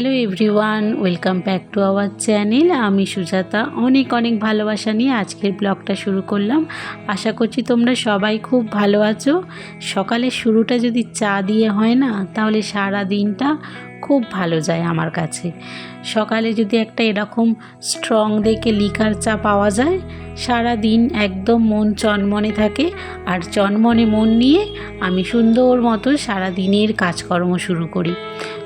Hello everyone welcome back to our channel আমি সুজাতা। অনেক অনেক ভালোবাসা নিয়ে আজকের ব্লগটা শুরু করলাম। আশা করছি তোমরা সবাই খুব ভালো আছো। সকালের শুরুটা যদি চা দিয়ে হয় না, তাহলে সারা দিনটা খুব ভালো যায় আমার কাছে। সকালে যদি একটা এরকম স্ট্রং দেখে লিকার চা পাওয়া যায় সারা দিন একদম মন চনমনে থাকে আর চনমনে মন নিয়ে আমি সুন্দর মতো সারা দিনের কাজকর্ম শুরু করি।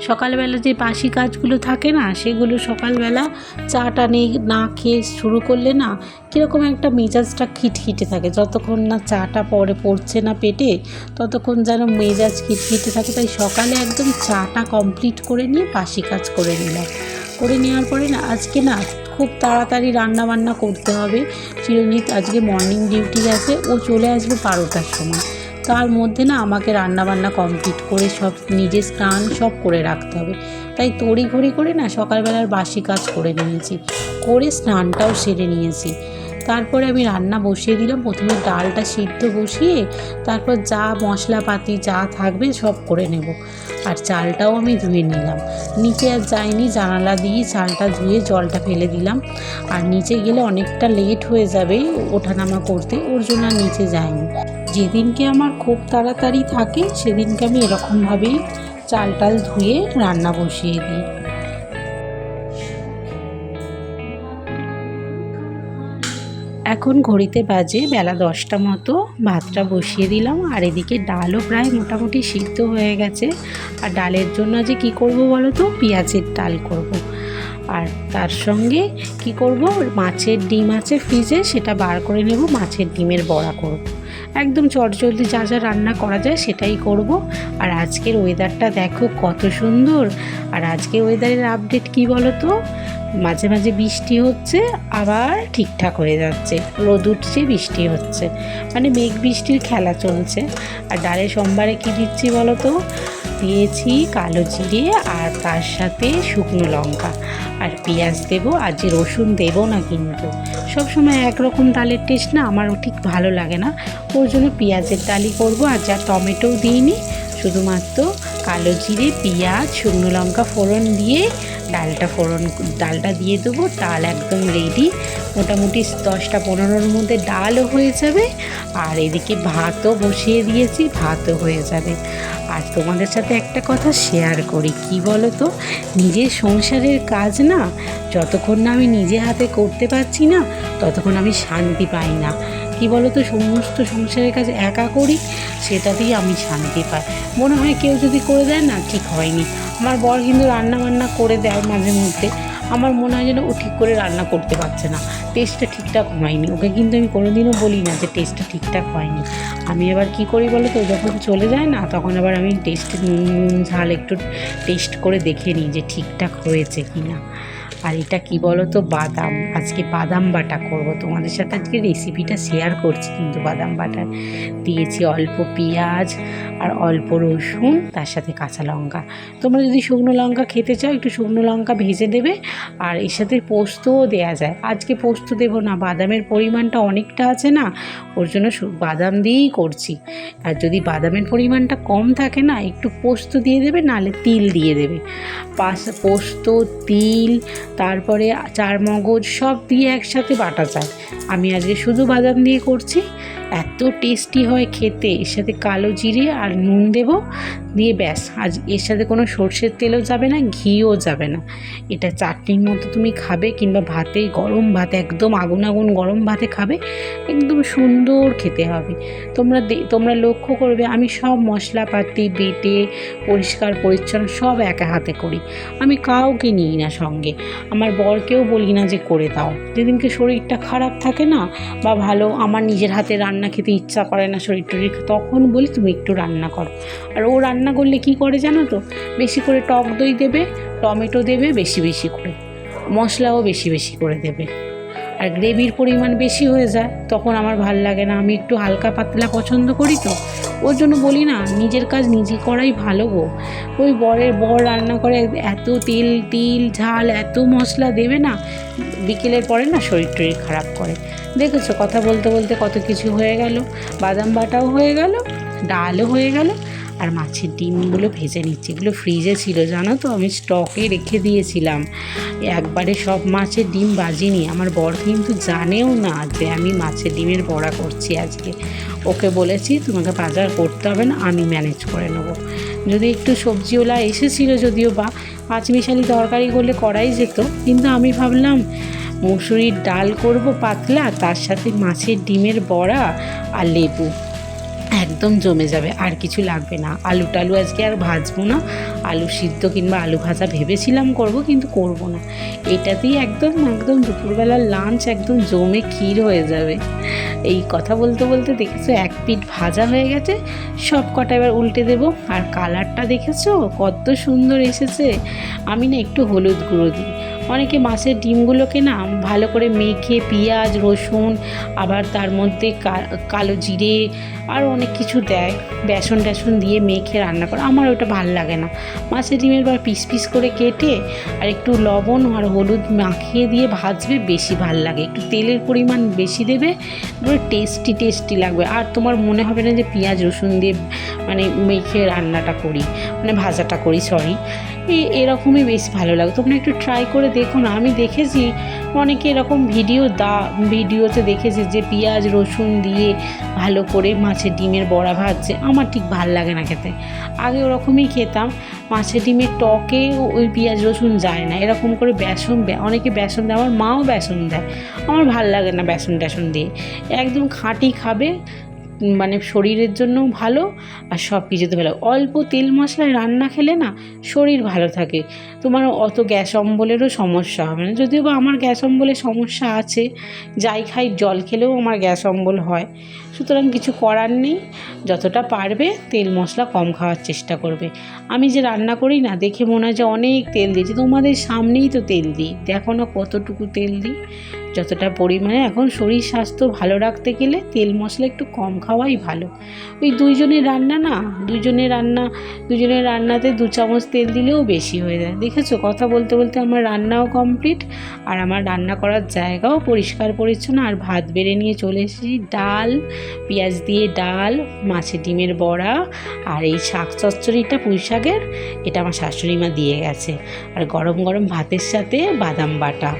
সকালবেলা যে বাসি কাজগুলো থাকে না, সেগুলো সকালবেলা চাটা নেই না খেয়ে শুরু করলে না কীরকম একটা মেজাজটা খিটখিটে থাকে। যতক্ষণ না চাটা পরে পড়ছে না পেটে, ততক্ষণ যেন মেজাজ খিটখিটে থাকে। তাই সকালে একদম চাটা কমপ্লিট করে নিয়ে বাসি কাজ করে নিলাম। করে নেওয়ার পরে না, আজকে না খুব তাড়াতাড়ি রান্না বান্না করতে হবে। চিরঞ্জিত আজকে মর্নিং ডিউটি আছে ও চলে আসবে বারোটার সময়। তার মধ্যে না আমাকে রান্না বান্না কমপ্লিট করে সব নিজে স্নান সব করে রাখতে হবে। তাই তড়ি ঘড়ি করে না সকালবেলার বাসি কাজ করে নিয়েছি। করে স্নানটাও সেরে নিয়েছি। তারপরে আমি রান্না বসিয়ে দিলাম। প্রথমে ডালটা সিদ্ধ বসিয়ে তারপর যা মশলাপাতি যা থাকবে সব করে নেব। আর চালটাও আমি ধুয়ে নিলাম। নিচে আর যাইনি, জানালা দিয়ে চালটা ধুয়ে জলটা ফেলে দিলাম। আর নিচে গেলে অনেকটা লেট হয়ে যাবে ওঠানামা করতে, ওর জন্য আর নিচে যাইনি। যেদিনকে আমার খুব তাড়াতাড়ি থাকে, সেদিনকে আমি এরকমভাবেই চাল টাল ধুয়ে রান্না বসিয়ে দিই। এখন ঘড়িতে বাজে বেলা দশটা মতো। ভাতটা বসিয়ে দিলাম আর এদিকে ডালও প্রায় মোটামুটি সিদ্ধ হয়ে গেছে। আর ডালের জন্য যে কি করব বলো তো? পেঁয়াজের ডাল করব। আর তার সঙ্গে কি করব? মাছের ডিম আছে ফ্রিজে, সেটা বার করে নেব। মাছের ডিমের বড়া করব। একদম চটজলদি যা যা রান্না করা যায় সেটাই করব। আর আজকের ওয়েদারটা দেখো কত সুন্দর। আর আজকের ওয়েদারের আপডেট কি বলো তো? মাঝে মাঝে বৃষ্টি হচ্ছে, আবার ঠিকঠাক হয়ে যাচ্ছে। রোদ উঠছে, বৃষ্টি হচ্ছে। মানে মেঘ বৃষ্টির খেলা চলছে। আর ডালে সোমবারে কি দিচ্ছি বলো তো দিয়েছি কালো জিরে আর তার সাথে শুকনো লঙ্কা। আর পেঁয়াজ দেবো, আর যে রসুন দেবো না কিন্তু। সবসময় একরকম ডালের টেস্ট না, আমারও ঠিক ভালো লাগে না। ওর জন্য পেঁয়াজের ডালই করব, আর যা টমেটোও দিইনি, শুধুমাত্র কালো জিরে, পেঁয়াজ, শুকনো লঙ্কা ফোড়ন দিয়ে ডালটা ফোড়ন, ডালটা দিয়ে দেবো, ডাল একদম রেডি মোটামুটি দশটা পনেরোর মধ্যে ডালও হয়ে যাবে, আর এদিকে ভাতও বসিয়ে দিয়েছি, ভাতও হয়ে যাবে। আর তোমাদের সাথে একটা কথা শেয়ার করি, কি বলো তো নিজের সংসারের কাজ না, যতক্ষণ না আমি নিজে হাতে করতে পারছি না, ততক্ষণ আমি শান্তি পাই না। কি তো সমস্ত সংসারের কাজ একা করি, সেটাতেই আমি শান্তি পাই। মনে হয় কেউ যদি করে দেয় না, ঠিক হয়নি। আমার বর কিন্তু রান্না বান্না করে দেয় মাঝে মধ্যে। আমার মনে হয় যেন ও ঠিক করে রান্না করতে পারছে না। টেস্টটা ঠিকঠাক হয়নি। ওকে কিন্তু আমি কোনোদিনও বলি না যে টেস্টটা ঠিকঠাক হয়নি। আমি আবার কি করি বলো তো? যখন চলে যায় না, তখন আবার আমি টেস্ট ঝাল একটু টেস্ট করে দেখে নিই যে ঠিকঠাক হয়েছে কি না আর এটা কি বলো তো বাদাম। আজকে বাদাম বাটা করব তোমাদের সাথে। আজকে রেসিপিটা শেয়ার করছি কিন্তু বাদাম বাটার। দিয়েছি অল্প পেঁয়াজ আর অল্প রসুন, তার সাথে কাঁচা লঙ্কা। তোমরা যদি শুকনো লঙ্কা খেতে চাও, একটু শুকনো লঙ্কা ভেজে দেবে আর এর সাথে পোস্তও দেওয়া যায়। আজকে পোস্ত দেবো না, বাদামের পরিমাণটা অনেকটা আছে না, ওর জন্য বাদাম দিয়েই করছি। আর যদি বাদামের পরিমাণটা কম থাকে না, একটু পোস্ত দিয়ে দেবে, নাহলে তিল দিয়ে দেবে। পাশ পোস্ত, তিল তারপরে চার মগজ সব দিয়ে একসাথে বাটা যায়। আমি আজকে শুধু বাদাম দিয়ে করছি। এত টেস্টি হয় খেতে। এর সাথে কালো জিরে আর নুন দেব। দিয়ে ব্যাস, আজ এর সাথে কোনো সর্ষের তেলও যাবে না, ঘিও যাবে না। এটা চাটনির মতো তুমি খাবে কিংবা ভাতে, গরম ভাতে, একদম আগুন আগুন গরম ভাতে খাবে, একদম সুন্দর খেতে হবে। তোমরা তোমরা লক্ষ্য করবে, আমি সব মশলাপাতি, বেটে, পরিষ্কার, পরিচ্ছন্ন সব একা হাতে করি। আমি কাউকে নিই না সঙ্গে। আমার বরকেও বলি না যে করে দাও। যেদিনকে শরীরটা খারাপ থাকে না বা ভালো, আমার নিজের হাতে রান্না খেতে ইচ্ছা করে না শরীর টরীর, তখন বলি তুমি একটু রান্না করো। আর ও রান্না করলে কি করে জানো তো? বেশি করে টক দই দেবে, টমেটো দেবে বেশি বেশি করে। মশলাও বেশি বেশি করে দেবে। আর গ্রেভির পরিমাণ বেশি হয়ে যায়, তখন আমার ভালো লাগে না। আমি একটু হালকা পাতলা পছন্দ করি তো। ওর জন্য বলি না, নিজের কাজ নিজে করাই ভালো গো। ওই বরের বর রান্না করে এত তেল, তিল, ঝাল, এত মশলা দেবে না, বিকেলের পরে না শরীর টরীর খারাপ করে। দেখেছ, কথা বলতে বলতে কত কিছু হয়ে গেল। বাদাম বাটাও হয়ে গেল, ডালও হয়ে গেল আর মাছের ডিমগুলো ভেজে নিচ্ছি। এগুলো ফ্রিজে ছিল, জানো তো? আমি স্টকে রেখে দিয়েছিলাম। একবারে সব মাছের ডিম বাজিনি। আমার বর কিন্তু জানেও না যে আমি মাছের ডিমের বড়া করছি আজকে। ওকে বলেছি, তোমাকে বাজার করতে হবে না, আমি ম্যানেজ করে নেব। যদি একটু সবজিওলা এসেছিল যদিও বা পাঁচমিশালি তরকারি করলে করাই যেত, কিন্তু আমি ভাবলাম, মুসুরির ডাল করব পাতলা, তার সাথে মাছের ডিমের বড়া আর লেবু। একদম জমে যাবে, আর কিছু লাগবে না। আলু টালু আজকে আর ভাজবো না। আলু সিদ্ধ কিংবা আলু ভাজা ভেবেছিলাম করব, কিন্তু করব না। এটাতেই একদম একদম দুপুরবেলার লাঞ্চ একদম জমে ক্ষীর হয়ে যাবে। এই কথা বলতে বলতে দেখেছ, এক পিঠ ভাজা হয়ে গেছে। সব কটা এবার উল্টে দেবো। আর কালারটা দেখেছ? কত সুন্দর এসেছে। আমি না একটু হলুদ গুঁড়ো দিই। অনেকে মাছের ডিমগুলোকে না ভালো করে মেখে পেঁয়াজ, রসুন, আবার তার মধ্যে কালো জিরে আর অনেক কিছু দেয়। বেসন টেসন দিয়ে মেখে রান্না করে। আমার ওটা ভালো লাগে না। মাছের ডিমের বার পিস পিস করে কেটে আর একটু লবণ আর হলুদ মাখিয়ে দিয়ে ভাজবে বেশি ভালো লাগে। একটু তেলের পরিমাণ বেশি দেবে পুরো টেস্টি টেস্টি লাগবে। আর তোমার মনে হবে না যে পেঁয়াজ, রসুন দিয়ে মানে মেখে রান্নাটা করি মানে ভাজাটা করি সরি এরকমই বেশ ভালো লাগে। তোমরা একটু ট্রাই করে দেখো না আমি দেখেছি অনেকে এরকম ভিডিও দা, ভিডিওতে দেখেছি যে পেঁয়াজ, রসুন দিয়ে ভালো করে মাছের ডিমের বড়া ভাজছে। আমার ঠিক ভালো লাগে না খেতে। আগে ওরকমই খেতাম। মাছের ডিমের টকে ওই পেঁয়াজ, রসুন যায় না। এরকম করে বেসন অনেকে বেসন দেয়, আমার মাও বেসন দেয়। আমার ভালো লাগে না বেসন টেসন দিয়ে। একদম খাঁটি খাবে মানে শরীরের জন্যও ভালো আর সব কিছুতে ভালো। অল্প তেল মশলায় রান্না খেলে না শরীর ভালো থাকে। তোমার অত গ্যাস অম্বলেরও সমস্যা হবে না। যদিও বা আমার গ্যাস অম্বলের সমস্যা আছে, যাই খাই, জল খেলেও আমার গ্যাস অম্বল হয়। সুতরাং কিছু করার নেই। যতটা পারবে তেল মশলা কম খাওয়ার চেষ্টা করবে। আমি যে রান্না করি না, দেখে মনে হয় যে অনেক তেল দিয়েছি। তোমাদের সামনেই তো তেল দিই। দেখো না কতটুকু তেল দিই। যতটা পরিমাণে এখন শরীর স্বাস্থ্য ভালো রাখতে গেলে তেল মশলা একটু কম খাওয়াই ভালো। ওই দুইজনের রান্না না দুজনের রান্না দুজনের রান্নাতে দু চামচ তেল দিলেও বেশি হয়ে যায়। দেখেছ? কথা বলতে বলতে আমার রান্নাও কমপ্লিট আর আমার রান্না করার জায়গাও পরিষ্কার পরিচ্ছন্ন। আর ভাত বেড়ে নিয়ে চলে এসেছি। ডাল, পেঁয়াজ দিয়ে ডাল, মাছের ডিমের বড়া, আর এই শাক চচ্চড়িটা পুঁই শাকের, এটা আমার শাশুড়ি মা দিয়ে গেছে। আর গরম গরম ভাতের সাথে বাদাম বাটা।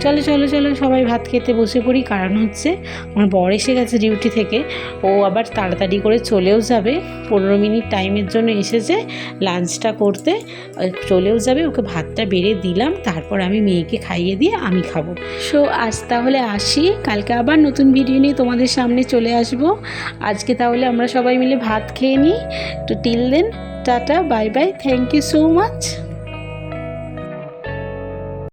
চলো চলো চলো, সবাই ভাত খেতে বসে পড়ি, কারণ হচ্ছে আমার বর এসে গেছে ডিউটি থেকে। ও আবার তাড়াতাড়ি করে চলেও যাবে। পনেরো মিনিট টাইমের জন্য এসেছে লাঞ্চটা করতে। চলেও যাবে, ওকে ভাতটা বেড়ে দিলাম, তারপর আমি মেয়েকে খাইয়ে দিয়ে আমি খাব। সো আজ তাহলে আসি, কালকে আবার নতুন ভিডিও নিয়ে তোমাদের সামনে চলে আসব। আজকে তাহলে আমরা সবাই মিলে ভাত খেয়ে নিই। তো till then tata bye bye thank you so much